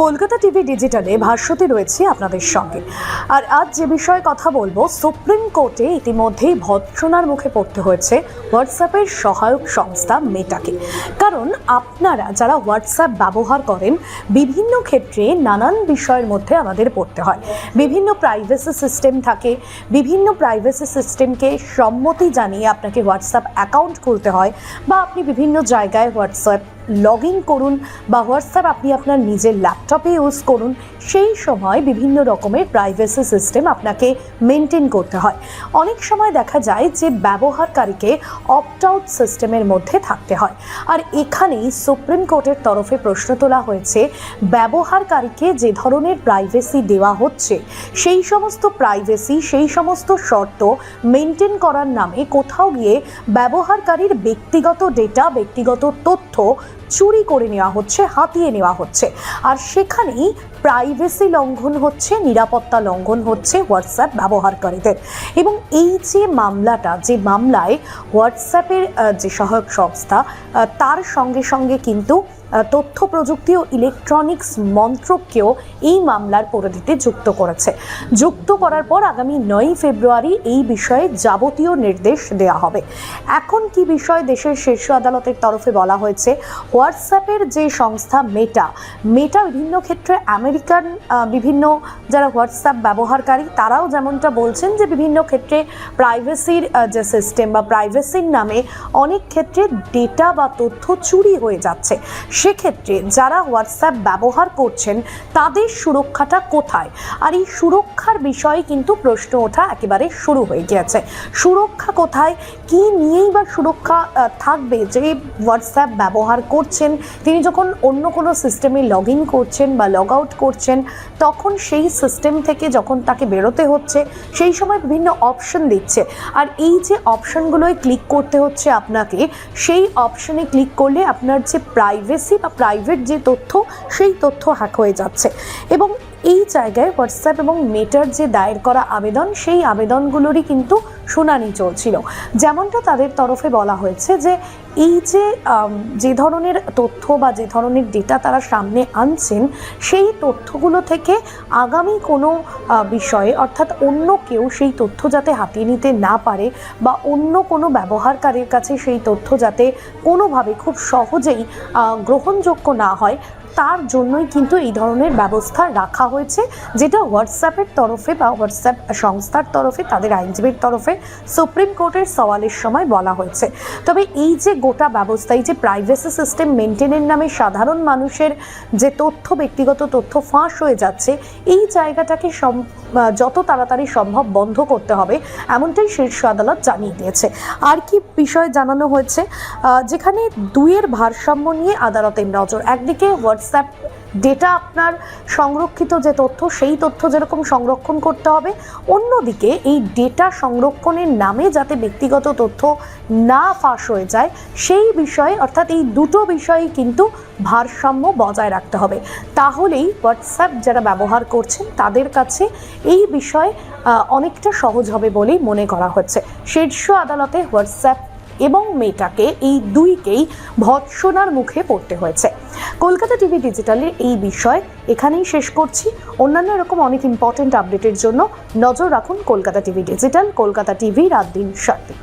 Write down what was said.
Kolkata TV ডিজিটালে ভাষ্যতে রয়েছে আপনাদের সঙ্গে। আর আজ যে বিষয়ে কথা বলব, সুপ্রিম কোর্টে ইতিমধ্যেই ভৎসনার মুখে পড়তে হয়েছে হোয়াটসঅ্যাপের সহায়ক সংস্থা মেটাকে। কারণ আপনারা যারা হোয়াটসঅ্যাপ ব্যবহার করেন, বিভিন্ন ক্ষেত্রে নানান বিষয়ের মধ্যে আমাদের পড়তে হয়। বিভিন্ন প্রাইভেসি সিস্টেম থাকে, বিভিন্ন প্রাইভেসি সিস্টেমকে সম্মতি জানিয়ে আপনাকে হোয়াটসঅ্যাপ অ্যাকাউন্ট খুলতে হয় বা আপনি বিভিন্ন জায়গায় হোয়াটসঅ্যাপ লগ ইন করুন বা হোয়াটসঅ্যাপ আপনি আপনার নিজের ল্যাপটপে ইউজ করুন, সেই সময় বিভিন্ন রকমের প্রাইভেসি সিস্টেম আপনাকে মেনটেন করতে হয়। অনেক সময় দেখা যায় যে ব্যবহারকারীকে অপ্ট আউট সিস্টেমের মধ্যে থাকতে হয়। আর এখানেই সুপ্রিম কোর্টের তরফে প্রশ্ন তোলা হয়েছে, ব্যবহারকারীকে যে ধরনের প্রাইভেসি দেওয়া হচ্ছে, সেই সমস্ত প্রাইভেসি সেই সমস্ত শর্ত মেনটেন করার নামে কোথাও গিয়ে ব্যবহারকারীর ব্যক্তিগত ডেটা ব্যক্তিগত তথ্য চুরি করে নেওয়া হচ্ছে, হাতিয়ে নেওয়া হচ্ছে। আর সেখানেই প্রাইভেসি লঙ্ঘন হচ্ছে, নিরাপত্তা লঙ্ঘন হচ্ছে হোয়াটসঅ্যাপ ব্যবহারকারীদের। এবং এই যে মামলাটা, যে মামলায় হোয়াটসঅ্যাপের যে সহায়ক সংস্থা তার সঙ্গে সঙ্গে কিন্তু তথ্য প্রযুক্তি ও ইলেকট্রনিক্স মন্ত্রককেও এই মামলার পরিধিতে যুক্ত করেছে। যুক্ত করার পর আগামী নয়ই ফেব্রুয়ারি এই বিষয়ে যাবতীয় নির্দেশ দেওয়া হবে। এখন কি বিষয় দেশের শীর্ষ আদালতের তরফে বলা হয়েছে, হোয়াটসঅ্যাপের যে সংস্থা মেটা মেটা বিভিন্ন ক্ষেত্রে আমেরিকান বিভিন্ন যারা হোয়াটসঅ্যাপ ব্যবহারকারী, তারাও যেমনটা বলছেন যে বিভিন্ন ক্ষেত্রে প্রাইভেসির যে সিস্টেম বা প্রাইভেসির নামে অনেক ক্ষেত্রে ডেটা বা তথ্য চুরি হয়ে যাচ্ছে। সেক্ষেত্রে যারা হোয়াটসঅ্যাপ ব্যবহার করছেন, তাদের সুরক্ষাটা কোথায়? আর এই সুরক্ষার বিষয়ে কিন্তু প্রশ্ন ওঠা একেবারে শুরু হয়ে গিয়েছে। সুরক্ষা কোথায়? কি নিয়েই বা সুরক্ষা থাকবে? যে হোয়াটসঅ্যাপ ব্যবহার করছেন, তিনি যখন অন্য কোনো সিস্টেমে লগ ইন করছেন বা লগ আউট করছেন, তখন সেই সিস্টেম থেকে যখন তাকে বেরোতে হচ্ছে, সেই সময় বিভিন্ন অপশন দিচ্ছে। আর এই যে অপশনগুলোয় ক্লিক করতে হচ্ছে আপনাকে, সেই অপশনে ক্লিক করলে আপনার যে প্রাইভেসি বা প্রাইভেট যে তথ্য সেই তথ্য হ্যাক হয়ে যাচ্ছে। এবং এই জায়গায় হোয়াটসঅ্যাপ এবং মেটার যে দায়ের করা আবেদন, সেই আবেদনগুলোরই কিন্তু শুনানি চলছিল। যেমনটা তাদের তরফে বলা হয়েছে যে, এই যে যে ধরনের তথ্য বা যে ধরনের ডেটা তারা সামনে আনছেন, সেই তথ্যগুলো থেকে আগামী কোনো বিষয়ে, অর্থাৎ অন্য কেউ সেই তথ্য যাতে হাতিয়ে নিতে না পারে বা অন্য কোনো ব্যবহারকারীর কাছে সেই তথ্য যাতে কোনোভাবে খুব সহজেই গ্রহণযোগ্য না হয় তার জন্যই কিন্তু এই ধরনের ব্যবস্থা রাখা হয়েছে, যেটা হোয়াটসঅ্যাপের তরফে বা হোয়াটসঅ্যাপ সংস্থার তরফে, তাদের আইনজীবীর তরফে সুপ্রিম কোর্টের সওয়ালের সময় বলা হয়েছে। তবে এই যে গোটা ব্যবস্থা, এই যে প্রাইভেসি সিস্টেম মেনটেনের নামে সাধারণ মানুষের যে তথ্য, ব্যক্তিগত তথ্য ফাঁস হয়ে যাচ্ছে, এই জায়গাটাকে যত তাড়াতাড়ি সম্ভব বন্ধ করতে হবে, এমনটাই শীর্ষ আদালত জানিয়ে দিয়েছে। আর কি বিষয় জানানো হয়েছে? যেখানে দুইয়ের ভারসাম্য নিয়ে আদালতের নজর, একদিকে হোয়াটসঅ্যাপ ডেটা আপনার সংরক্ষিত যে তথ্য, সেই তথ্য যেরকম সংরক্ষণ করতে হবে, অন্যদিকে এই ডেটা সংরক্ষণের নামে যাতে ব্যক্তিগত তথ্য না ফাঁস হয়ে যায়, সেই বিষয়ে, অর্থাৎ এই দুটো বিষয়ই কিন্তু ভারসাম্য বজায় রাখতে হবে। তাহলেই হোয়াটসঅ্যাপ যারা ব্যবহার করছেন, তাদের কাছে এই বিষয়ে অনেকটা সহজ হবে বলেই মনে করা হচ্ছে। শীর্ষ আদালতে হোয়াটসঅ্যাপ এবং মেটাকে এই দুইকেই ভৎসনার মুখে পড়তে হয়েছে। কলকাতা টিভি ডিজিটালের এই বিষয় এখানেই শেষ করছি। অন্যান্য এরকম অনেক ইম্পর্টেন্ট আপডেটের জন্য নজর রাখুন Kolkata TV digital, Kolkata TV, রাত দিন দিন